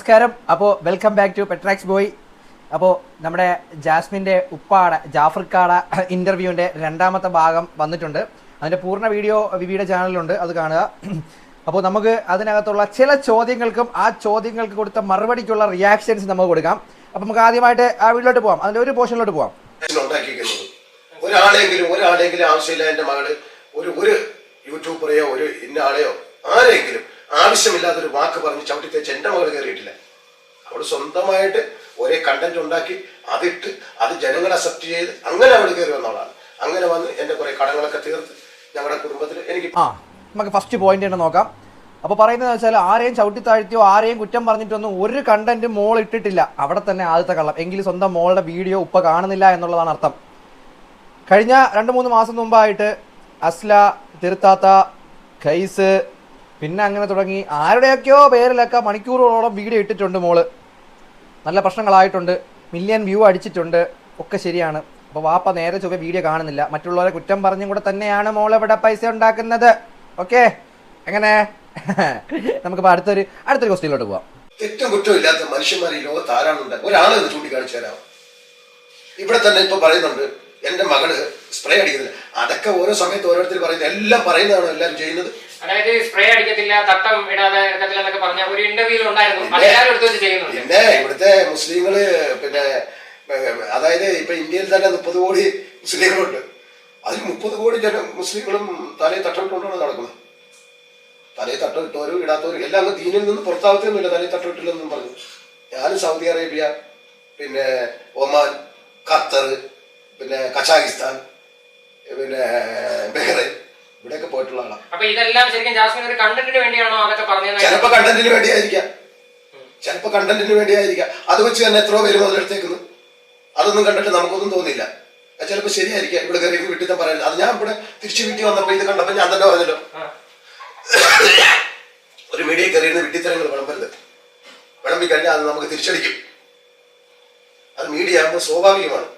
നമസ്കാരം. അപ്പോൾ welcome back to Petrax boy അപ്പോൾ നമ്മുടെ ജാസ്മിന്റെ ഉപ്പാട ജാഫർക്കാട ഇന്റർവ്യൂവിന്റെ രണ്ടാമത്തെ ഭാഗം വന്നിട്ടുണ്ട്. അതിന്റെ പൂർണ വീഡിയോ വിവിയുടെ ചാനലിലുണ്ട് അത് കാണുക. അപ്പോൾ നമുക്ക് അതിനകത്തുള്ള ചില ചോദ്യങ്ങൾക്കും ആ ചോദ്യങ്ങൾക്ക് കൊടുത്ത മറുപടിക്കുള്ള റിയാക്ഷൻസ് നമുക്ക് കൊടുക്കാം. അപ്പോൾ നമുക്ക് ആദ്യമായിട്ട് ആ വീട്ടിലോട്ട് പോകാം അതിന്റെ ഒരു പോർഷനിലോട്ട് പോകാം ഒരാളെങ്കിലും ഒരാളെങ്കിലും ആവശ്യമില്ല എന്റെ മകൾ ഒരു ഒരു യൂട്യൂബറെയോ ഒരു ഇന്ന ആളെയോ ആരെങ്കിലും വാക്ക് പറഞ്ഞ് ചവിട്ടി തേച്ച് എന്റെ മകൾ കയറിയിട്ടില്ല. അവൾ സ്വന്തമായിട്ട് ഒരേ കണ്ടന്റ് ഉണ്ടാക്കി അതിട്ട് അത് ജനങ്ങൾ അക്സെപ്റ്റ് ചെയ്ത് അങ്ങനെ അവൾ കയറി വന്നവളാണ് അങ്ങനെ വന്ന് എന്റെ കുറേ കടങ്ങളൊക്കെ തീർത്ത് ഞങ്ങളുടെ കുടുംബത്തിൽ എനിക്ക് ആ നമുക്ക് ഫസ്റ്റ് പോയിന്റ് തന്നെ നോക്കാം. അപ്പോൾ പറയുന്നത് വെച്ചാൽ ആരെയും ചവിട്ടി താഴ്ത്തിയോ ആരെയും കുറ്റം പറഞ്ഞിട്ടൊന്നും ഒരു കണ്ടന്റ് മോൾ ഇട്ടിട്ടില്ല. അവിടെ തന്നെ ആദ്യത്തെ കള്ളം. എങ്കിലും സ്വന്തം മോളുടെ വീഡിയോ ഉപ്പ കാണുന്നില്ല എന്നുള്ളതാണ് അർത്ഥം. കഴിഞ്ഞ രണ്ട് മൂന്ന് മാസം മുമ്പായിട്ട് അസ്ല തിരുത്താത്ത ഖൈസ് പിന്നെ അങ്ങനെ തുടങ്ങി. ആരുടെയൊക്കെയോ പേരിലൊക്കെ മണിക്കൂറുകളോളം വീഡിയോ ഇട്ടിട്ടുണ്ട് മോൾ. നല്ല പ്രശ്നങ്ങളായിട്ടുണ്ട്. മില്യൺ വ്യൂ അടിച്ചിട്ടുണ്ട്. ഒക്കെ ശരിയാണ്. അപ്പോൾ വാപ്പ നേരെ ചൊവ്വ വീഡിയോ കാണുന്നില്ല. മറ്റുള്ളവരെ കുറ്റം പറഞ്ഞും കൂടെ തന്നെയാണ് മോൾ ഇവിടെ പൈസ ഉണ്ടാക്കുന്നത്. ഓക്കെ? എങ്ങനെ? നമുക്കിപ്പോൾ അടുത്തൊരു അടുത്തൊരു ക്വസ്റ്റ്യനിലോട്ട് പോവാം. ഏറ്റവും കുറ്റമില്ലാത്ത മനുഷ്യന്മാർ ഈ ലോകത്ത് ആരാണുണ്ട്? ഒരാളെ ചൂണ്ടിക്കാണിച്ചു തരാം ഇവിടെ തന്നെ ഇപ്പൊ പറയുന്നുണ്ട് എന്റെ മകൾ സ്പ്രേ അടിക്കുന്നില്ല. അതൊക്കെ ഓരോ സമയത്ത് ഓരോരുത്തർ പറയുന്നത്. എല്ലാം പറയുന്നതാണ് എല്ലാവരും ചെയ്യുന്നത്? അതായത് സ്പ്രേ അടിക്കത്തില്ല തട്ടം ഇടാതെ എന്നൊക്കെ പറഞ്ഞ ഒരു ഇന്റർവ്യൂവിൽ ഉണ്ടായിരുന്നു. പിന്നെ ഇവിടുത്തെ മുസ്ലിങ്ങൾ പിന്നെ അതായത് ഇപ്പൊ ഇന്ത്യയിൽ തന്നെ മുപ്പത് കോടി മുസ്ലിങ്ങളുണ്ട്. അതിൽ മുപ്പത് കോടി ജന മുസ്ലിങ്ങളും തലയിൽ കൊണ്ടാണ് നടക്കുന്നത്. തലയിൽ തട്ടം ഇട്ടവരും ഇടാത്തവരും എല്ലാം അങ്ങ് ദീനിൽ നിന്ന് പുറത്താവത്തൊന്നുമില്ല തലയിൽ തട്ടം ഇട്ടില്ലെന്നും പറഞ്ഞു. ഞാൻ സൗദി അറേബ്യ പിന്നെ ഒമാൻ ഖത്തർ പിന്നെ കസാഖിസ്ഥാൻ പിന്നെ ബഹ്റൈൻ ഇവിടെയൊക്കെ പോയിട്ടുള്ള ആളാണ് അപ്പൊ ഇതെല്ലാം ശരിക്കും ജാസ്മിൻ ഒരു കണ്ടന്റിന് വേണ്ടിയാണോ അതൊക്കെ പറഞ്ഞത്? ചിലപ്പോ കണ്ടന്റിന് വേണ്ടിയായിരിക്കാം. ചിലപ്പോ കണ്ടന്റിന് വേണ്ടിയായിരിക്കാം. അത് വെച്ച് തന്നെ എത്രയോ പേര് മുതലെടുത്തേക്കുന്നു. അതൊന്നും കണ്ടിട്ട് നമുക്കൊന്നും തോന്നില്ല ചിലപ്പോ ശരിയായിരിക്കാം. ഇവിടെ കയറി വീട്ടിൽ പറയുന്നത് അത് ഞാൻ ഇവിടെ തിരിച്ചു വീട്ടിൽ വന്നപ്പോ ഇത് കണ്ടപ്പോ ഞാൻ തന്നെ പറഞ്ഞല്ലോ. ഒരു മീഡിയ കയറിയിരുന്ന വിട്ടിത്തരങ്ങൾ വിളമ്പരുത്. വിളമ്പി കഴിഞ്ഞാൽ അത് നമുക്ക് തിരിച്ചടിക്കും. അത് മീഡിയ ആകുമ്പോൾ സ്വാഭാവികമാണ്.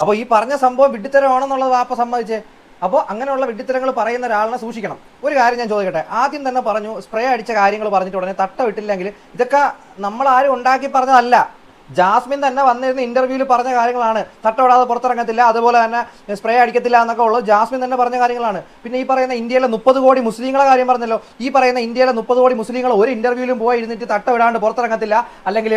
അപ്പോൾ ഈ പറഞ്ഞ സംഭവം വിഡ്ഢിത്തരമാണെന്നുള്ളത് വാപ്പ സമ്മതിച്ചേ. അപ്പോൾ അങ്ങനെയുള്ള വിഡ്ഢിത്തരങ്ങൾ പറയുന്ന ഒരാളിനെ സൂക്ഷിക്കണം. ഒരു കാര്യം ഞാൻ ചോദിക്കട്ടെ? ആദ്യം തന്നെ പറഞ്ഞു സ്പ്രേ അടിച്ച കാര്യങ്ങൾ പറഞ്ഞിട്ട് ഉടനെ തട്ട വിട്ടില്ലെങ്കിൽ ഇതൊക്കെ നമ്മൾ ആരും ഉണ്ടാക്കി പറഞ്ഞതല്ല. ജാസ്മിൻ തന്നെ വന്നിരുന്ന ഇന്റർവ്യൂവിൽ പറഞ്ഞ കാര്യങ്ങളാണ്. തട്ടവിടാതെ പുറത്തിറങ്ങത്തില്ല അതുപോലെ തന്നെ സ്പ്രേ അടിക്കത്തില്ല എന്നൊക്കെ ഉള്ളത് ജാസ്മിൻ തന്നെ പറഞ്ഞ കാര്യങ്ങളാണ്. പിന്നെ ഈ പറയുന്ന ഇന്ത്യയിലെ മുപ്പത് കോടി മുസ്ലിങ്ങളെ കാര്യം പറഞ്ഞല്ലോ. ഈ പറയുന്ന ഇന്ത്യയിലെ മുപ്പത് കോടി മുസ്ലിങ്ങൾ ഒരു ഇന്റർവ്യൂവിലും പോയി ഇരുന്നിട്ട് തട്ടവിടാണ്ട് പുറത്തിറങ്ങത്തില്ല. അല്ലെങ്കിൽ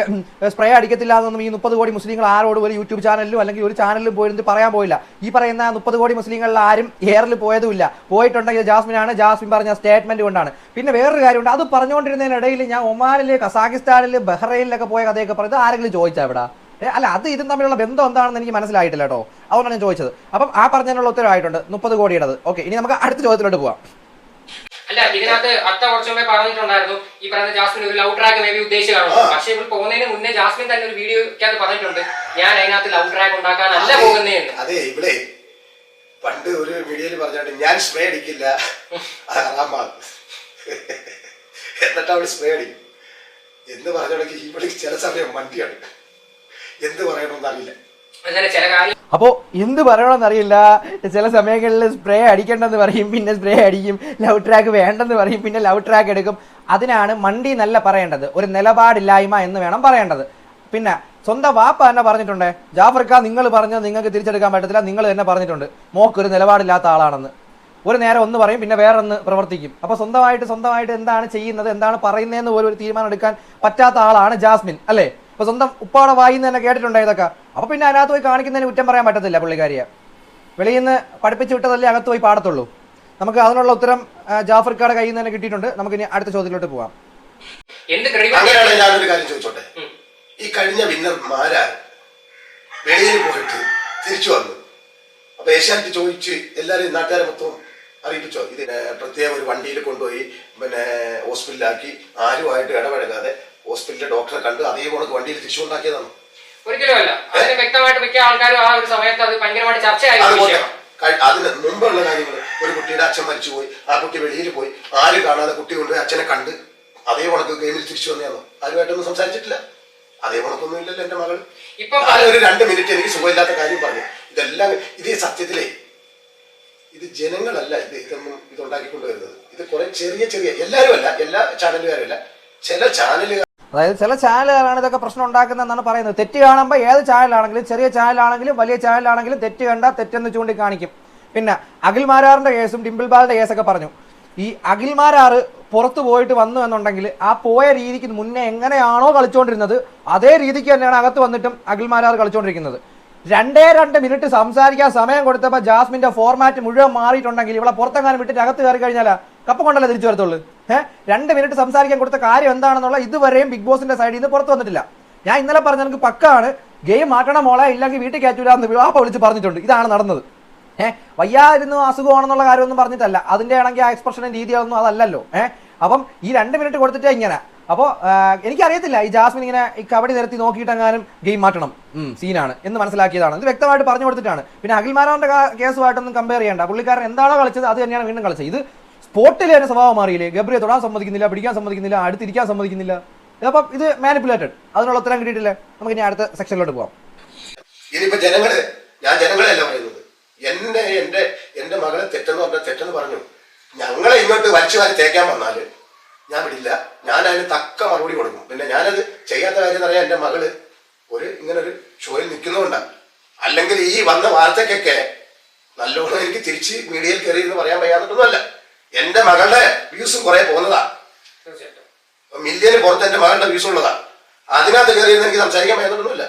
സ്പ്രേ അടിക്കത്തില്ല എന്നൊന്നും ഈ മുപ്പത് കോടി മുസ്ലിങ്ങൾ ആരോടും ഒരു യൂട്യൂബ് ചാനലിലും അല്ലെങ്കിൽ ഒരു ചാനലിലും പോയിരുന്നിട്ട് പറയാൻ പോയില്ല. ഈ പറയുന്ന മുപ്പത് കോടി മുസ്ലിങ്ങളിൽ ആരും എയറിൽ പോയതുമില്ല. പോയിട്ടുണ്ടെങ്കിൽ ജാസ്മിനാണ്. ജാസ്മിൻ പറഞ്ഞ സ്റ്റേറ്റ്മെന്റ് കൊണ്ടാണ്. പിന്നെ വേറൊരു കാര്യമുണ്ട്. അത് പറഞ്ഞുകൊണ്ടിരുന്നതിനിടയിൽ ഞാൻ ഒമാനിൽ കസാഖിസ്ഥാനിൽ ബഹ്റൈനിലൊക്കെ പോയ കഥയൊക്കെ പറയുന്നത് ആരെങ്കിലും ചോദിച്ചാ ഇവിടെ ഏ, അല്ല അത് ഇതും തമ്മിലുള്ള ബന്ധം എന്താണെന്ന് എനിക്ക് മനസ്സിലായിട്ടില്ല കേട്ടോ. അതുകൊണ്ടാണ് ഞാൻ ചോദിച്ചത്. അപ്പം ആ പറഞ്ഞതിനുള്ള ഉത്തരവായിട്ടുണ്ട്. മുപ്പത് കോടിയുടേത്. ഓക്കെ ഇനി നമുക്ക് അടുത്ത ചോദ്യത്തിലോട്ട് പോവാം. അല്ല ഇതിനകത്ത് അത്ത കുറച്ചു പറഞ്ഞിട്ടുണ്ടായിരുന്നു. ഈ പറയുന്ന ജാസ്മിൻ ഒരു ലവ് ട്രാക്ക് മേ ബി ഉദ്ദേശിച്ച് കാണും പക്ഷെ ഇവിടെ പോകുന്നതിന് മുന്നേ ജാസ്മിൻ തന്നെ ഒരു വീഡിയോക്കകത്ത് പറഞ്ഞിട്ടുണ്ട്. ഞാൻ അതിനകത്ത് ലവ് ട്രാക്ക് ഉണ്ടാക്കാനല്ല പോകുന്നതെന്ന് അതെ ഇവിടെ പണ്ട് ഒരു വീഡിയോയിൽ പറഞ്ഞിട്ട് ഞാൻ സ്പ്രേ അടിക്കില്ല. എന്നിട്ട് അവൾ സ്പ്രേ അടിക്കും. എന്ന് പറഞ്ഞിടയ്ക്ക് ഇവിടെ ചില സമയം മണ്ടിയാണ് എന്ത് പറയണമെന്ന് അറിയില്ല. അങ്ങനെ ചില കാര്യം അപ്പോൾ എന്ത് പറയണമെന്ന് അറിയില്ല. ചില സമയങ്ങളിൽ സ്പ്രേ അടിക്കേണ്ടെന്ന് പറയും പിന്നെ സ്പ്രേ അടിക്കും. ലവ് ട്രാക്ക് വേണ്ടെന്ന് പറയും പിന്നെ ലവ് ട്രാക്ക് എടുക്കും. അതിനാണ് മണ്ടി നല്ല പറയേണ്ടത്. ഒരു നിലപാടില്ലായ്മ എന്ന് വേണം പറയേണ്ടത്. പിന്നെ സ്വന്തം വാപ്പ തന്നെ പറഞ്ഞിട്ടുണ്ട് ജാഫർക്ക നിങ്ങൾ പറഞ്ഞത് നിങ്ങൾക്ക് തിരിച്ചെടുക്കാൻ പറ്റത്തില്ല നിങ്ങൾ തന്നെ പറഞ്ഞിട്ടുണ്ട്. മോക്ക് ഒരു നിലപാടില്ലാത്ത ആളാണെന്ന്. ഒരു നേരം ഒന്ന് പറയും പിന്നെ വേറൊന്ന് പ്രവർത്തിക്കും. അപ്പോൾ സ്വന്തമായിട്ട് സ്വന്തമായിട്ട് എന്താണ് ചെയ്യുന്നത് എന്താണ് പറയുന്നതെന്ന് പോലും ഒരു തീരുമാനം എടുക്കാൻ പറ്റാത്ത ആളാണ് ജാസ്മിൻ അല്ലേ? അപ്പോൾ സ്വന്തം ഉപ്പാടെ വായിന്ന് തന്നെ കേട്ടിട്ടുണ്ടോ ഇതൊക്കെ? അപ്പോൾ പിന്നെ അതിനകത്ത് പോയി കാണിക്കുന്നതിന് കുറ്റം പറയാൻ പറ്റത്തില്ല പുള്ളിക്കാരിയെ. വെളിയിൽ നിന്ന് പഠിപ്പിച്ച് വിട്ടതല്ലേ അകത്ത് പോയി പാടത്തുള്ളൂ. നമുക്ക് അതിനുള്ള ഉത്തരം ആ, ജാഫർക്കാടെ കയ്യിൽ നിന്ന് തന്നെ കിട്ടിയിട്ടുണ്ട്. നമുക്ക് ഇനി അടുത്ത ചോദ്യത്തിലോട്ട് പോവാം. ഞാനൊരു കാര്യം ചോദിച്ചോട്ടെ? ഈ കഴിഞ്ഞ വിന്നർമാരാണ് വെളിയിൽ പോയിട്ട് തിരിച്ചു വന്നു. അപ്പൊ ഏഷ്യാനെറ്റ് ചോദിച്ച് എല്ലാവരും നാട്ടുകാരെ മൊത്തം അറിയിപ്പിച്ചോ? ഇത് പ്രത്യേക ഒരു വണ്ടിയിൽ കൊണ്ടുപോയി പിന്നെ ഹോസ്പിറ്റലിലാക്കി ആരുമായിട്ട് ഇടപഴകാതെ ഹോസ്പിറ്റലിലെ ഡോക്ടറെ കണ്ട് അതേ കണക്ക് വണ്ടിയിൽ തിരിച്ചു കൊണ്ടാക്കിയതാണ് ഒരിക്കലും അല്ല. അതിന് വ്യക്തമായിട്ട് മിക്ക ആൾക്കാരും ആ ഒരു സമയത്ത് അത് ഭയങ്കരമായിട്ട് ചർച്ചയായി അതിന് മുമ്പുള്ള കാര്യങ്ങൾ ഒരു കുട്ടിയുടെ അച്ഛൻ മരിച്ചുപോയി. ആ കുട്ടി വെളിയിൽ പോയി. ആര് കാണാതെ കുട്ടി കൊണ്ടുപോയി അച്ഛനെ കണ്ട് അതേ കണക്ക് ഗെയിമിൽ തിരിച്ചു വന്നതാണോ ആരുമായിട്ടൊന്നും സംസാരിച്ചിട്ടില്ല. അതേ കണക്കൊന്നും ഇല്ലല്ലോ എന്റെ മകൾ ഇപ്പൊ ഒരു രണ്ട് മിനിറ്റ് എനിക്ക് സുഖമില്ലാത്ത കാര്യം പറഞ്ഞു. ഇതെല്ലാം ഇത് സത്യത്തിലേ ഇത് ജനങ്ങളല്ല ഇത് ഇതൊന്നും ഇത് ഉണ്ടാക്കിക്കൊണ്ടുവരുന്നത് ഇത് കുറെ ചെറിയ ചെറിയ എല്ലാവരും അല്ല എല്ലാ ചാനലുകാരും അല്ല ചില ചാനലുകാർ അതായത് ചില ചാനലുകളാണ് ഇതൊക്കെ പ്രശ്നം ഉണ്ടാക്കുന്നതെന്നാണ് പറയുന്നത്. തെറ്റ് കാണുമ്പോൾ ഏത് ചാനലാണെങ്കിലും ചെറിയ ചാനലാണെങ്കിലും വലിയ ചാനലാണെങ്കിലും തെറ്റ് കണ്ടാൽ തെറ്റെന്ന് ചൂണ്ടിക്കാണിക്കും. പിന്നെ അഖിൽമാരാറിന്റെ കേസും ഡിംപിൾ ബാലിന്റെ കേസൊക്കെ പറഞ്ഞു. ഈ അഖിൽമാരാറ് പുറത്തു പോയിട്ട് വന്നു എന്നുണ്ടെങ്കിൽ ആ പോയ രീതിക്ക് മുന്നേ എങ്ങനെയാണോ കളിച്ചുകൊണ്ടിരുന്നത് അതേ രീതിക്ക് തന്നെയാണ് അകത്ത് വന്നിട്ടും അഖിൽമാരാർ കളിച്ചുകൊണ്ടിരിക്കുന്നത് രണ്ടേ രണ്ട് മിനിറ്റ് സംസാരിക്കാൻ സമയം കൊടുത്തപ്പോൾ ജാസ്മിന്റെ ഫോർമാറ്റ് മുഴുവൻ മാറിയിട്ടുണ്ടെങ്കിൽ ഇവിടെ പുറത്തെങ്ങാനും വിട്ടിട്ട് അകത്ത് കയറി കഴിഞ്ഞാൽ കപ്പ് കൊണ്ടല്ലേ തിരിച്ചു വരത്തുള്ളൂ? ഏഹ് രണ്ട് മിനിറ്റ് സംസാരിക്കാൻ കൊടുത്ത കാര്യം എന്താണെന്നുള്ള ഇതുവരെയും ബിഗ് ബോസിന്റെ സൈഡിൽ നിന്ന് പുറത്തു വന്നിട്ടില്ല. ഞാൻ ഇന്നലെ പറഞ്ഞ എനിക്ക് പക്കാണ്. ഗെയിം മാറ്റണം മോളെ ഇല്ലെങ്കിൽ വീട്ടിൽ കയറ്റൂല എന്ന് വിവാഹ വിളിച്ച് പറഞ്ഞിട്ടുണ്ട്. ഇതാണ് നടന്നത്. ഏഹ് വയ്യാതിരുന്നു അസുഖമാണെന്നുള്ള കാര്യമൊന്നും പറഞ്ഞിട്ടല്ല. അതിന്റെ ആണെങ്കിൽ ആ എക്സ്പ്രഷനും രീതികളൊന്നും അതല്ലല്ലോ. ഏഹ് അപ്പം ഈ രണ്ട് മിനിറ്റ് കൊടുത്തിട്ടേ ഇങ്ങനെ. അപ്പോൾ എനിക്കറിയത്തില്ല ഈ ജാസ്മിൻ ഇങ്ങനെ ഈ കബഡി നിരത്തി നോക്കിയിട്ടെങ്ങാനും ഗെയിം മാറ്റണം. സീനാണ് എന്ന് മനസ്സിലാക്കിയതാണ്. ഇത് വ്യക്തമായിട്ട് പറഞ്ഞു കൊടുത്തിട്ടാണ്. പിന്നെ അഖിൽമാരാന്റെ കേസുമായിട്ടൊന്നും കമ്പയർ ചെയ്യേണ്ട. പുള്ളിക്കാരൻ എന്താണോ കളിച്ചത് അത് തന്നെയാണ് വീണ്ടും കളിച്ചത്. ഇത് സ്പോട്ടിൽ തന്നെ സ്വഭാവം മാറിയില്ലേ? ഗബ്രിയെ തൊടാൻ സമ്മതിക്കുന്നില്ല പിടിക്കാൻ സമ്മതിക്കുന്നില്ല അടുത്തിരിക്കാൻ സമ്മതിക്കുന്നില്ല. അപ്പം ഇത് മാനിപ്പുലേറ്റഡ് അതിനുള്ള ഉത്തരം കിട്ടിയിട്ടില്ല? നമുക്ക് ഇനി അടുത്ത സെക്ഷനിലോട്ട് പോവാം. ഞാൻ ജനങ്ങളെയല്ല പറയുന്നത്. എന്നെ എന്റെ എന്റെ മകളെ തെറ്റെന്ന് പറഞ്ഞ തെറ്റെന്ന് പറഞ്ഞു. ഞങ്ങളെ ഇങ്ങോട്ട് വലിച്ചു വാരി തേക്കാൻ വന്നാൽ ഞാൻ വിടില്ല. ഞാൻ അതിന് തക്ക മറുപടി കൊടുക്കും. പിന്നെ ഞാനത് ചെയ്യാത്ത കാര്യം എന്ന് പറയാൻ എന്റെ മകൾ ഒരു ഇങ്ങനെ ഒരു ഷോയിൽ നിൽക്കുന്നതുകൊണ്ടാണ് അല്ലെങ്കിൽ ഈ വന്ന വാർത്തക്കൊക്കെ നല്ലോണം എനിക്ക് തിരിച്ച് മീഡിയയിൽ കയറി എന്ന് പറയാൻ വയ്യാത്തൊന്നുമല്ല എന്റെ മകളുടെ വ്യൂസും കുറെ പോകുന്നതാ. മില്യന് പുറത്ത് എന്റെ മകളുടെ വ്യൂസ് ഉള്ളതാ. അതിനകത്ത് കയറി എനിക്ക് സംസാരിക്കാൻ വയ്യാത്തൊന്നുമില്ല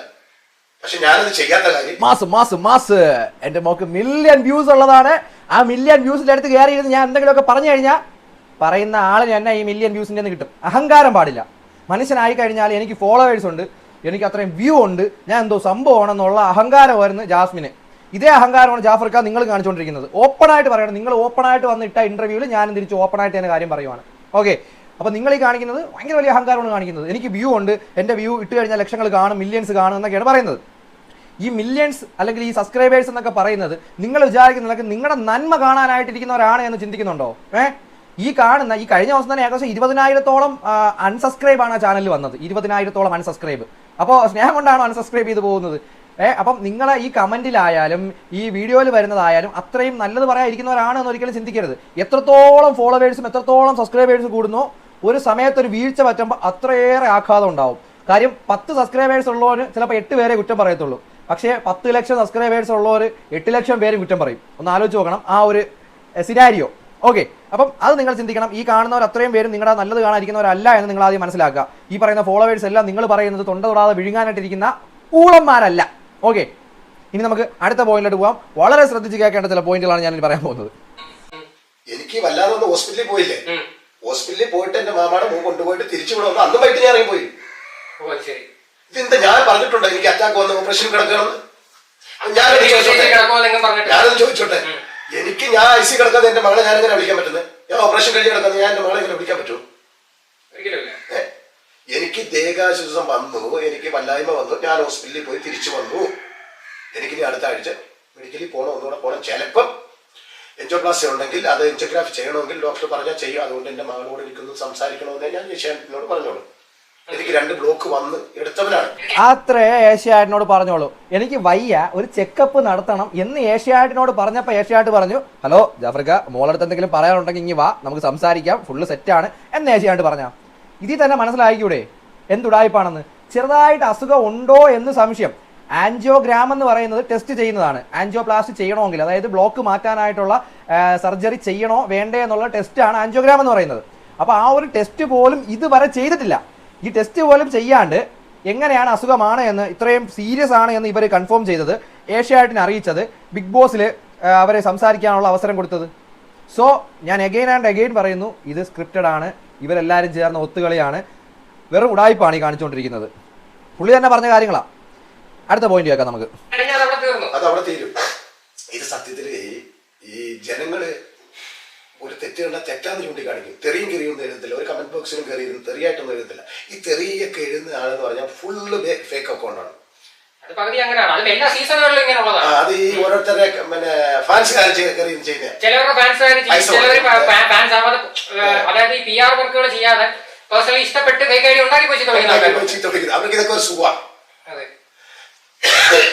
പക്ഷെ ഞാനത് ചെയ്യാത്ത കാര്യം മാസ് മാസ് മാസ്. എന്റെ മോക്ക് മില്യൺ വ്യൂസ് ഉള്ളതാണ്. ആ മില്യൺ വ്യൂസിന്റെ അടുത്ത് കയറിയിരുന്നു ഇരുന്ന് ഞാൻ എന്തെങ്കിലുമൊക്കെ പറഞ്ഞു കഴിഞ്ഞാൽ പറയുന്ന ആളിന് തന്നെ ഈ മില്യൺ വ്യൂസിന്റെ കിട്ടും. അഹങ്കാരം പാടില്ല. മനുഷ്യനായി കഴിഞ്ഞാൽ എനിക്ക് ഫോളോവേഴ്സ് ഉണ്ട് എനിക്ക് അത്രയും വ്യൂ ഉണ്ട് ഞാൻ എന്തോ സംഭവമാണെന്നുള്ള അഹങ്കാരമായിരുന്നു ജാസ്മിന്. ഇതേ അഹങ്കാരമാണ് ജാഫർ ഖാൻ നിങ്ങൾ കാണിച്ചുകൊണ്ടിരിക്കുന്നത്. ഓപ്പണായിട്ട് പറയണം. നിങ്ങൾ ഓപ്പണായിട്ട് വന്ന് ഇട്ട ഇന്റർവ്യൂവിൽ ഞാൻ തിരിച്ച് ഓപ്പണായിട്ട് തന്നെ കാര്യം പറയുവാണ്. ഓക്കെ അപ്പൊ നിങ്ങൾ ഈ കാണിക്കുന്നത് ഭയങ്കര വലിയ അഹങ്കാരമാണ് കാണിക്കുന്നത്. എനിക്ക് വ്യൂ ഉണ്ട് എന്റെ വ്യൂ ഇട്ട് കഴിഞ്ഞാൽ ലക്ഷങ്ങൾ കാണും മില്യൺസ് കാണും എന്നൊക്കെയാണ് പറയുന്നത്. ഈ മില്യൺസ് അല്ലെങ്കിൽ ഈ സബ്സ്ക്രൈബേഴ്സ് എന്നൊക്കെ പറയുന്നത് നിങ്ങൾ വിചാരിക്കുന്ന നിങ്ങളുടെ നന്മ കാണാനായിട്ടിരിക്കുന്നവരാണ് എന്ന് ചിന്തിക്കുന്നുണ്ടോ? ഏ? ഈ കാണുന്ന ഈ കഴിഞ്ഞ ദിവസം തന്നെ ഏകദേശം ഇരുപതിനായിരത്തോളം അൺസബ്സ്ക്രൈബ് ആണ് ആ ചാനലിൽ വന്നത്. ഇരുപതിനായിരത്തോളം അൺസബ്സ്ക്രൈബ് അപ്പോൾ സ്നേഹം കൊണ്ടാണോ അൺസബ്സ്ക്രൈബ് ചെയ്ത് പോകുന്നത്? ഏഹ് അപ്പം നിങ്ങളെ ഈ കമന്റിലായാലും ഈ വീഡിയോയിൽ വരുന്നതായാലും അത്രയും നല്ലത് പറയാതിരിക്കുന്നവരാണ് എന്ന് ഒരിക്കലും ചിന്തിക്കരുത്. എത്രത്തോളം ഫോളോവേഴ്സും എത്രത്തോളം സബ്സ്ക്രൈബേഴ്സും കൂടുന്നോ ഒരു സമയത്ത് ഒരു വീഴ്ച പറ്റുമ്പോൾ അത്രയേറെ ആഘാതം ഉണ്ടാവും. കാര്യം പത്ത് സബ്സ്ക്രൈബേഴ്സ് ഉള്ളവന് ചിലപ്പോൾ എട്ട് പേരെ കുറ്റം പറയത്തുള്ളൂ. പക്ഷേ പത്ത് ലക്ഷം സബ്സ്ക്രൈബേഴ്സ് ഉള്ളവർ എട്ട് ലക്ഷം പേര് കുറ്റം പറയും. ഒന്ന് ആലോചിച്ച് നോക്കണം. ആ ഒരു സിനാരിയോ ഓക്കെ അപ്പം അത് നിങ്ങൾ ചിന്തിക്കണം. ഈ കാണുന്നവർ അത്രയും പേരും നിങ്ങളുടെ നല്ലത് കാണാതിരിക്കുന്നവരല്ല എന്ന് നിങ്ങൾ ആദ്യം മനസ്സിലാക്കുക. ഈ പറയുന്ന ഫോളോവേഴ്സ് എല്ലാം നിങ്ങൾ പറയുന്നത് തൊണ്ട തൊടാതെ വിഴുങ്ങാനായിട്ടിരിക്കുന്ന ഊളന്മാരല്ല. ഓക്കെ ഇനി നമുക്ക് അടുത്ത പോയിന്റിലോട്ട് പോകാം വളരെ ശ്രദ്ധിച്ച് കേൾക്കേണ്ട ചില പോയിന്റുകളാണ് ഞാൻ ഇനി പറയാൻ പോകുന്നത്. എനിക്ക് വല്ലാതെ ഒന്ന് ഹോസ്പിറ്റലിൽ പോയില്ലേ? ഹോസ്പിറ്റലിൽ പോയിട്ട് എന്റെ മാമാടെ മൂ കൊണ്ടുപോയിട്ട് തിരിച്ചു വിടും അന്ന് വൈകിട്ട് ഞാൻ പോയി. ഓ ശരി. ഇതെന്താ ഞാൻ പറഞ്ഞിട്ടുണ്ടോ? എനിക്ക് അറ്റാക്ക് വന്ന് ഓപ്പറേഷൻ കിടക്കണം ഞാനത് ചോദിച്ചോട്ടെ. ഞാനത് ചോദിച്ചോട്ടെ. എനിക്ക് ഞാൻ ഐ സി കിടക്കാതെ എന്റെ മകളെ ഞാൻ എങ്ങനെ വിളിക്കാൻ പറ്റുന്നത്? ഞാൻ ഓപ്പറേഷൻ കഴിഞ്ഞ് കിടക്കുന്നത് ഞാൻ എന്റെ മകളെ എങ്ങനെ വിളിക്കാൻ പറ്റൂ? എനിക്ക് ദേഹാശ്വാസം വന്നു എനിക്ക് വല്ലായ്മ വന്നു ഞാൻ ഹോസ്പിറ്റലിൽ പോയി തിരിച്ചു വന്നു. എനിക്ക് ഇനി അടുത്ത ആഴ്ച മെഡിക്കലിൽ പോകണം ഒന്നുകൂടെ പോകണം ചിലപ്പം എൻജോപ്ലാസ്റ്റി ഉണ്ടെങ്കിൽ അത് എൻജോഗ്രാഫി ചെയ്യണമെങ്കിൽ ഡോക്ടർ പറഞ്ഞാൽ ചെയ്യും. അതുകൊണ്ട് എന്റെ മകളോട് എനിക്കൊന്ന് സംസാരിക്കണമെന്നേ ഞാൻ ചേട്ടനോട് പറഞ്ഞോളൂ. എനിക്ക് രണ്ട് ബ്ലോക്ക് ഏഷ്യാറ്റിനോട് പറഞ്ഞോളൂ. എനിക്ക് വയ്യ ഒരു ചെക്കപ്പ് നടത്തണം എന്ന് ഏഷ്യാട്ടിനോട് പറഞ്ഞപ്പോൾ ഏഷ്യാട്ട് പറഞ്ഞു ഹലോ ജാഫ്രിക്ക മോളടുത്ത് എന്തെങ്കിലും പറയാനുണ്ടെങ്കിൽ ഇങ്ങി വാ നമുക്ക് സംസാരിക്കാം ഫുള്ള് സെറ്റാണ് എന്ന് ഏഷ്യാട്ട് പറഞ്ഞ ഇതിൽ തന്നെ മനസ്സിലായിക്കൂടെ? എന്തുടായ്പാണെന്ന് ചെറുതായിട്ട് അസുഖം ഉണ്ടോ എന്ന് സംശയം. ആൻജിയോഗ്രാം എന്ന് പറയുന്നത് ടെസ്റ്റ് ചെയ്യുന്നതാണ്. ആൻജിയോപ്ലാസ്റ്റ് ചെയ്യണമെങ്കിൽ അതായത് ബ്ലോക്ക് മാറ്റാനായിട്ടുള്ള സർജറി ചെയ്യണോ വേണ്ടേ എന്നുള്ള ടെസ്റ്റാണ് ആൻജിയോഗ്രാം എന്ന് പറയുന്നത്. അപ്പോൾ ആ ഒരു ടെസ്റ്റ് പോലും ഇതുവരെ ചെയ്തിട്ടില്ല. ഈ ടെസ്റ്റ് പോലും ചെയ്യാണ്ട് എങ്ങനെയാണ് അസുഖമാണ് എന്ന് ഇത്രയും സീരിയസ് ആണ് എന്ന് ഇവർ കൺഫേം ചെയ്തത്. ഏഷ്യാറ്റിനെ അറിയിച്ചത്. ബിഗ് ബോസിൽ അവരെ സംസാരിക്കാനുള്ള അവസരം കൊടുത്തത്. സോ ഞാൻ എഗെയിൻ ആൻഡ് എഗെയിൻ പറയുന്നു ഇത് സ്ക്രിപ്റ്റഡ് ആണ്. ഇവരെല്ലാവരും ചേർന്ന ഒത്തുകളിയാണ്. വെറും ഉടായ്പാണ് ഈ കാണിച്ചുകൊണ്ടിരിക്കുന്നത്. പുള്ളി തന്നെ പറഞ്ഞ കാര്യങ്ങളാ. അടുത്ത പോയിന്റ് കേൾക്കാം നമുക്ക്. അത് അവിടെ തീരും. ഇത് സത്യത്തിൽ ഈ ജനങ്ങൾ ഒരു തെറ്റ് കണ്ടാൽ തെറ്റാന്ന് ചൂണ്ടിക്കാണിക്കും തെറിയും കെറിയൊന്നും എഴുതത്തില്ല. ഒരു കമന്റ് ബോക്സിലും കയറിയിരുന്നു. ഇരുന്ന് തെറിയായിട്ടൊന്നും എഴുതത്തില്ല. ഈ തെറിയൊക്കെ എഴുതുന്ന ആളെന്ന് പറഞ്ഞാൽ ഫുള്ള് ഫേക്ക് അക്കൗണ്ടാണ് അത് പകുതി അങ്ങനെയാണ്. അത് എല്ലാ സീസണുകളിലും ഇങ്ങനെ ഉള്ളതാണ് അത് ഈ ഓരോരുത്തരെ പിന്നെ ഫാൻസുകാർ ചെയ്യുന്ന. ഫാൻസ് അതായത് ഈ പി ആർ വർക്കുകൾ ചെയ്യാതെ പേഴ്സണലി ഇഷ്ടപ്പെട്ട് കൈ കൈ ഉണ്ടാക്കി വെച്ച് തുടങ്ങുന്ന ആൾക്കാരുണ്ട്. അവർക്ക് ഇതൊക്കെ ഒരു സുഖമാണ്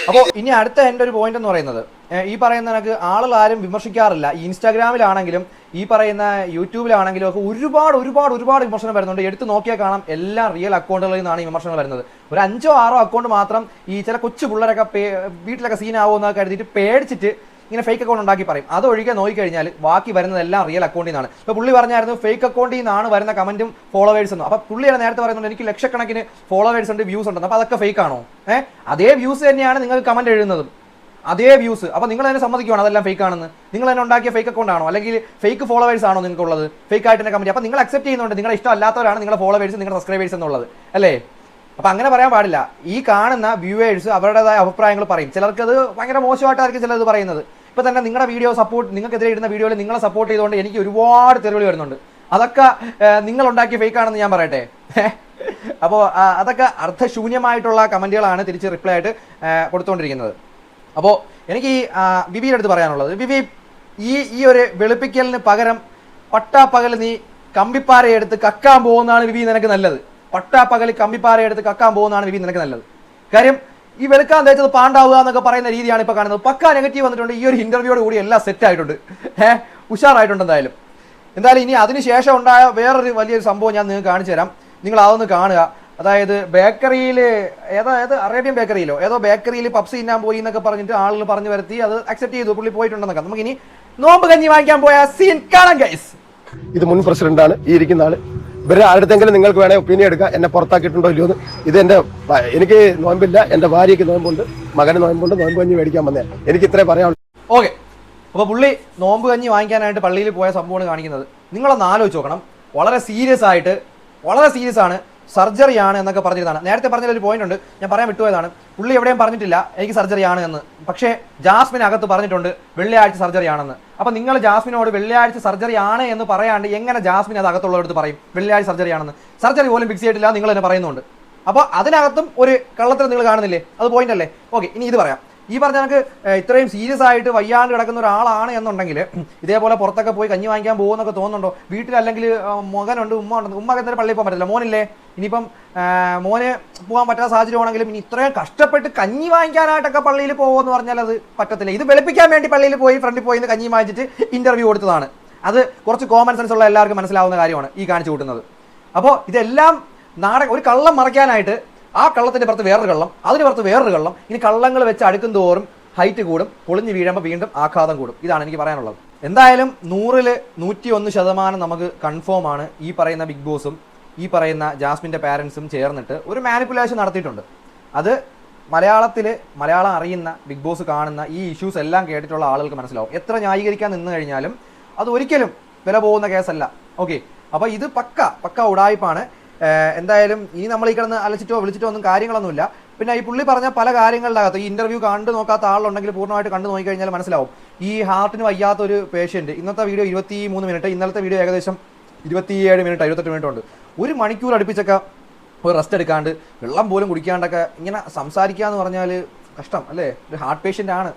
അപ്പോൾ ഇനി അടുത്ത എന്റെ ഒരു പോയിന്റ് എന്ന് പറയുന്നത് ഈ പറയുന്ന കണക്ക് ആളുകൾ ആരും വിമർശിക്കാറില്ല. ഈ ഇൻസ്റ്റാഗ്രാമിലാണെങ്കിലും ഈ പറയുന്ന യൂട്യൂബിലാണെങ്കിലും ഒക്കെ ഒരുപാട് ഒരുപാട് ഒരുപാട് വിമർശനം വരുന്നുണ്ട്. എടുത്ത് നോക്കിയാൽ കാണാം എല്ലാ റിയൽ അക്കൗണ്ടുകളിൽ നിന്നാണ് ഈ വിമർശനങ്ങൾ വരുന്നത്. ഒരു അഞ്ചോ ആറോ അക്കൗണ്ട് മാത്രം ഈ ചില കൊച്ചു പിള്ളേരൊക്കെ വീട്ടിലൊക്കെ സീനാവുമെന്ന് കരുതിയിട്ട് പേടിച്ചിട്ട് ഇങ്ങനെ ഫേക്ക് അക്കൗണ്ട് ഉണ്ടാക്കി പറയും. അതൊഴികെ നോക്കിക്കഴിഞ്ഞാൽ ബാക്കി വരുന്നതെല്ലാം റിയൽ അക്കൗണ്ടിൽ നിന്നാണ്. ഇപ്പോൾ പുള്ളി പറഞ്ഞായിരുന്നു ഫേക്ക് അക്കൗണ്ടിൽ നിന്നാണ് വരുന്ന കമന്റും ഫോളോവേഴ്സ് അപ്പോൾ പുള്ളിയുടെ നേരത്തെ പറയുന്നുണ്ട് എനിക്ക് ലക്ഷക്കണക്കിന് ഫോളോവേഴ്സ് ഉണ്ട് വ്യൂസ് ഉണ്ട്. അപ്പോൾ അതൊക്കെ ഫേക്ക് ആണോ? ഏഹ് അതേ വ്യൂസ് തന്നെയാണ് നിങ്ങൾ കമന്റ് എഴുതുന്നതും. അതേ വ്യൂസ് അപ്പോൾ നിങ്ങൾ അതിനെ സമ്മതിക്കുവാണ്? അതെല്ലാം ഫേക്ക് ആണെന്ന്. നിങ്ങൾ തന്നെ ഉണ്ടാക്കിയ ഫേക്ക് അക്കൗണ്ട് ആണോ? അല്ലെങ്കിൽ ഫേക്ക് ഫോളോവേഴ്സ് ആണോ നിങ്ങൾക്കുള്ളത്? ഫേക്ക് ആയിട്ട് തന്നെ കമന്റ് അപ്പോൾ നിങ്ങൾ അക്സെപ്റ്റ് ചെയ്യുന്നുണ്ട്. നിങ്ങളെ ഇഷ്ടമല്ലാത്തവരാണ് നിങ്ങളുടെ ഫോളോവേഴ്സ് നിങ്ങളുടെ സബ്സ്ക്രൈബേഴ്സ് എന്നുള്ളത്. അല്ലേ? അപ്പൊ അങ്ങനെ പറയാൻ പാടില്ല. ഈ കാണുന്ന വ്യൂവേഴ്സ് അവരുടേതായ അഭിപ്രായങ്ങൾ പറയും. ചിലർക്ക് അത് ഭയങ്കര മോശമായിട്ടായിരിക്കും ചിലത് പറയുന്നത്. ഇപ്പൊ തന്നെ നിങ്ങളുടെ വീഡിയോ സപ്പോർട്ട് നിങ്ങൾക്കെതിരെ ഇടുന്ന വീഡിയോയിൽ നിങ്ങളെ സപ്പോർട്ട് ചെയ്തുകൊണ്ട് എനിക്ക് ഒരുപാട് തെരുവിളി വരുന്നുണ്ട്. അതൊക്കെ ഏഹ്, നിങ്ങൾ ഉണ്ടാക്കിയ ഫേക്ക് ആണെന്ന് ഞാൻ പറയട്ടെ. അപ്പോൾ അതൊക്കെ അർത്ഥശൂന്യമായിട്ടുള്ള കമന്റുകളാണ് തിരിച്ച് റിപ്ലൈ ആയിട്ട് കൊടുത്തുകൊണ്ടിരിക്കുന്നത് അപ്പോൾ എനിക്ക് ഈ വിവിയുടെ അടുത്ത് പറയാനുള്ളത്. വിവി ഈ ഈ ഒരു വെളുപ്പിക്കലിന് പകരം പട്ടാപ്പകൽ നീ കമ്പിപ്പാര എടുത്ത് കക്കാൻ പോകുന്നതാണ് വിവി നിനക്ക് നല്ലത്. പട്ടാപ്പകൽ കമ്പിപ്പാര എടുത്ത് കക്കാൻ പോകുന്നതാണ് വിവി നിനക്ക് നല്ലത്. കാര്യം ഈ വെളുക്കാൻ തേച്ചത് പാണ്ടാവുക എന്നൊക്കെ പറയുന്ന രീതിയാണ് ഇപ്പൊ കാണുന്നത്. പക്ക നെഗറ്റീവ് വന്നിട്ടുണ്ട്. ഈ ഒരു ഇന്റർവ്യൂയോട് കൂടി എല്ലാം സെറ്റ് ആയിട്ടുണ്ട്. ഏഹ് ഉഷാറായിട്ടുണ്ട് എന്തായാലും. എന്തായാലും ഇനി അതിന് ശേഷം ഉണ്ടായ വേറൊരു വലിയൊരു സംഭവം ഞാൻ നിങ്ങൾക്ക് കാണിച്ചു തരാം. നിങ്ങൾ അതൊന്ന് കാണുക. അതായത് ബേക്കറിയിൽ ഏതായത് ഏത് അറേബ്യൻ ബേക്കറിയിലോ ഏതോ ബേക്കറിയിൽ പപ്സ് തിന്നാൻ പോയി എന്നൊക്കെ പറഞ്ഞിട്ട് ആളുകൾ പറഞ്ഞു വരുത്തി അത് അക്സെപ്റ്റ് ചെയ്തു പുള്ളി പോയിട്ടുണ്ടെന്നൊക്കെ. നമുക്ക് ഇനി നോമ്പ് കഞ്ഞി വാങ്ങിക്കാൻ പോയ സീൻ കാണാം ഗൈസ് ഇത് മുൻ പ്രസിഡന്റാണ് ഈ ഇരിക്കുന്ന ആൾ. ഇവരെ ആരുടെങ്കിലും നിങ്ങൾക്ക് വേണേ ഒപ്പീനിയൻ എടുക്കാം. എന്നെ പുറത്താക്കിയിട്ടുണ്ടോ ഇല്ലയോ എന്ന് ഇത് എന്റെ എനിക്ക് നോയമ്പില്ല. എന്റെ ഭാര്യയ്ക്ക് നോയമ്പുണ്ട്. മകന് നോയമ്പുണ്ട്. നോയമ്പ് കഞ്ഞി മേടിക്കാൻ വന്നേ. എനിക്ക് ഇത്രേ പറയാനുള്ളൂ. ഓക്കെ അപ്പോൾ പുള്ളി നോമ്പ് കഞ്ഞി വാങ്ങിക്കാനായിട്ട് പള്ളിയിൽ പോയ സംഭവമാണ് കാണിക്കുന്നത്. നിങ്ങളൊന്ന് ആലോചിച്ച് നോക്കണം. വളരെ സീരിയസ് ആയിട്ട് വളരെ സീരിയസ് ആണ് സർജറി ആണ് എന്നൊക്കെ പറഞ്ഞിരുന്നതാണ്. നേരത്തെ പറഞ്ഞ ഒരു പോയിന്റ് ഉണ്ട്. ഞാൻ പറയാൻ വിട്ടുപോയതാണ്. പുള്ളി എവിടെയും പറഞ്ഞിട്ടില്ല എനിക്ക് സർജറി ആണ് എന്ന്. പക്ഷേ ജാസ്മിൻ അകത്ത് പറഞ്ഞിട്ടുണ്ട് വെള്ളിയാഴ്ച സർജറി ആണെന്ന് അപ്പൊ നിങ്ങൾ ജാസ്മിനോട് വെള്ളിയാഴ്ച സർജറി ആണ് എന്ന് പറയാണ്ട് എങ്ങനെ ജാസ്മിൻ അത് അകത്തുള്ളവരടുത്ത് പറയും? വെള്ളിയാഴ്ച സർജറി ആണെന്ന് സർജറി പോലും ഫിക്സ് ചെയ്തിട്ടില്ല നിങ്ങൾ തന്നെ പറയുന്നുണ്ട്. അപ്പോൾ അതിനകത്തും ഒരു കള്ളത്തിൽ നിങ്ങൾ കാണുന്നില്ലേ? അത് പോയിന്റ് അല്ലേ? ഓക്കെ ഇനി ഇത് പറയാം. ഈ പറഞ്ഞ കണക്ക് ഇത്രയും സീരിയസ് ആയിട്ട് വയ്യാണ്ട് കിടക്കുന്ന ഒരാളാണ് എന്നുണ്ടെങ്കിൽ ഇതേപോലെ പുറത്തൊക്കെ പോയി കഞ്ഞി വാങ്ങിക്കാൻ പോകുന്നൊക്കെ തോന്നുന്നുണ്ടോ? വീട്ടിലല്ലെങ്കിൽ മകനുണ്ട് ഉമ്മ ഉണ്ട് ഉമ്മ എന്തായാലും പള്ളിയിൽ പോകാൻ പറ്റില്ല മോനില്ലേ? ഇനിയിപ്പം മോനെ മോന് പോകാൻ പറ്റാത്ത സാഹചര്യമാണെങ്കിലും ഇനി ഇത്രയും കഷ്ടപ്പെട്ട് കഞ്ഞി വാങ്ങിക്കാനായിട്ടൊക്കെ പള്ളിയിൽ പോകുമെന്ന് പറഞ്ഞാൽ അത് പറ്റത്തില്ല. ഇത് വെളുപ്പിക്കാൻ വേണ്ടി പള്ളിയിൽ പോയി ഫ്രണ്ടിൽ പോയി കഞ്ഞി വാങ്ങിച്ചിട്ട് ഇന്റർവ്യൂ കൊടുത്തതാണ്. അത് കുറച്ച് കോമൺ സെൻസ് ഉള്ള എല്ലാവർക്കും മനസ്സിലാവുന്ന കാര്യമാണ് ഈ കാണിച്ചു കൂട്ടുന്നത്. അപ്പോൾ ഇതെല്ലാം നാടക ഒരു കള്ളം മറയ്ക്കാനായിട്ട് ആ കള്ളത്തിന്റെ പുറത്ത് വേറൊരു കള്ളം അതിന് പുറത്ത് വേറൊരു കള്ളം. ഇനി കള്ളങ്ങൾ വെച്ച് അടുക്കും തോറും ഹൈറ്റ് കൂടും പൊളിഞ്ഞ് വീഴുമ്പോൾ വീണ്ടും ആഘാതം കൂടും. ഇതാണ് എനിക്ക് പറയാനുള്ളത്. എന്തായാലും നൂറിൽ നൂറ്റി ഒന്ന് ശതമാനം നമുക്ക് കൺഫേം ആണ് ഈ പറയുന്ന ബിഗ് ബോസും ഈ പറയുന്ന ജാസ്മിന്റെ പാരൻസും ചേർന്നിട്ട് ഒരു മാനിപ്പുലേഷൻ നടത്തിയിട്ടുണ്ട്. അത് മലയാളത്തിൽ മലയാളം അറിയുന്ന ബിഗ് ബോസ് കാണുന്ന ഈ ഇഷ്യൂസ് എല്ലാം കേട്ടിട്ടുള്ള ആളുകൾക്ക് മനസ്സിലാവും. എത്ര ന്യായീകരിക്കാൻ നിന്ന് കഴിഞ്ഞാലും അത് ഒരിക്കലും വില പോകുന്ന കേസല്ല. ഓക്കെ അപ്പോൾ ഇത് പക്ക പക്ക ഉടായ്പാണ്. എന്തായാലും ഇനി നമ്മൾ ഈ കിടന്ന് അലച്ചിട്ടോ വിളിച്ചിട്ടോ ഒന്നും കാര്യങ്ങളൊന്നുമില്ല. പിന്നെ ഈ പുള്ളി പറഞ്ഞ പല കാര്യങ്ങളുടെ അകത്ത് ഈ ഇന്റർവ്യൂ കണ്ടു നോക്കാത്ത ആളുണ്ടെങ്കിൽ പൂർണമായിട്ട് കണ്ടു നോക്കി കഴിഞ്ഞാൽ മനസ്സിലാവും. ഈ ഹാർട്ടിന് വയ്യാത്ത ഒരു പേഷ്യന്റ് ഇന്നത്തെ വീഡിയോ ഇരുപത്തി മൂന്ന് മിനിറ്റ് ഇന്നലത്തെ വീഡിയോ ഏകദേശം ഇരുപത്തിയേഴ് മിനിറ്റ് ഇരുപത്തെട്ട് മിനിറ്റ് ഉണ്ട്. ഒരു മണിക്കൂർ അടുപ്പിച്ചൊക്കെ ഒരു റെസ്റ്റ് എടുക്കാണ്ട് വെള്ളം പോലും കുടിക്കാണ്ടൊക്കെ ഇങ്ങനെ സംസാരിക്കുക എന്ന് പറഞ്ഞാൽ കഷ്ടം അല്ലേ? ഒരു ഹാർട്ട് പേഷ്യന്റ് ആണ്.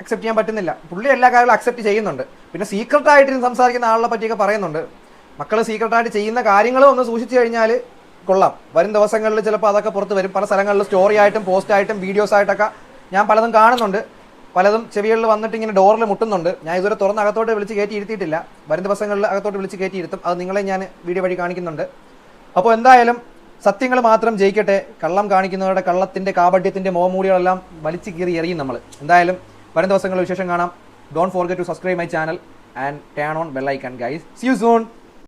അക്സെപ്റ്റ് ചെയ്യാൻ പറ്റുന്നില്ല. പുള്ളി എല്ലാ കാര്യങ്ങളും അക്സെപ്റ്റ് ചെയ്യുന്നുണ്ട്. പിന്നെ സീക്രട്ടായിട്ട് സംസാരിക്കുന്ന ആളെ പറ്റിയൊക്കെ പറയുന്നുണ്ട്. മക്കൾ സീക്രട്ടായിട്ട് ചെയ്യുന്ന കാര്യങ്ങൾ ഒന്ന് സൂക്ഷിച്ചു കഴിഞ്ഞാൽ കൊള്ളാം. വരും ദിവസങ്ങളിൽ ചിലപ്പോൾ അതൊക്കെ പുറത്ത് വരും. പല സ്ഥലങ്ങളിൽ സ്റ്റോറി ആയിട്ടും പോസ്റ്റ് ആയിട്ടും വീഡിയോസ് ആയിട്ടൊക്കെ ഞാൻ പലതും കാണുന്നുണ്ട്. പലതും ചെവികളിൽ വന്നിട്ട് ഇങ്ങനെ ഡോറിൽ മുട്ടുന്നുണ്ട്. ഞാൻ ഇതുവരെ തുറന്ന് അകത്തോട്ട് വിളിച്ച് കയറ്റി ഇരുത്തിയിട്ടില്ല. വരും ദിവസങ്ങളിൽ അകത്തോട്ട് വിളിച്ച് കയറ്റി ഇരുത്തും. അത് നിങ്ങളെ ഞാൻ വീഡിയോ വഴി കാണിക്കുന്നുണ്ട്. അപ്പോൾ എന്തായാലും സത്യങ്ങൾ മാത്രം ജയിക്കട്ടെ. കള്ളം കാണിക്കുന്നവരുടെ കള്ളത്തിന്റെ കാപട്യത്തിന്റെ മോമൂടികളെല്ലാം വലിച്ചു കീറി എറിയും നമ്മൾ എന്തായാലും വരും ദിവസങ്ങളിൽ വിശേഷം കാണാം. Don't forget to subscribe my channel and turn on bell icon guys see you soon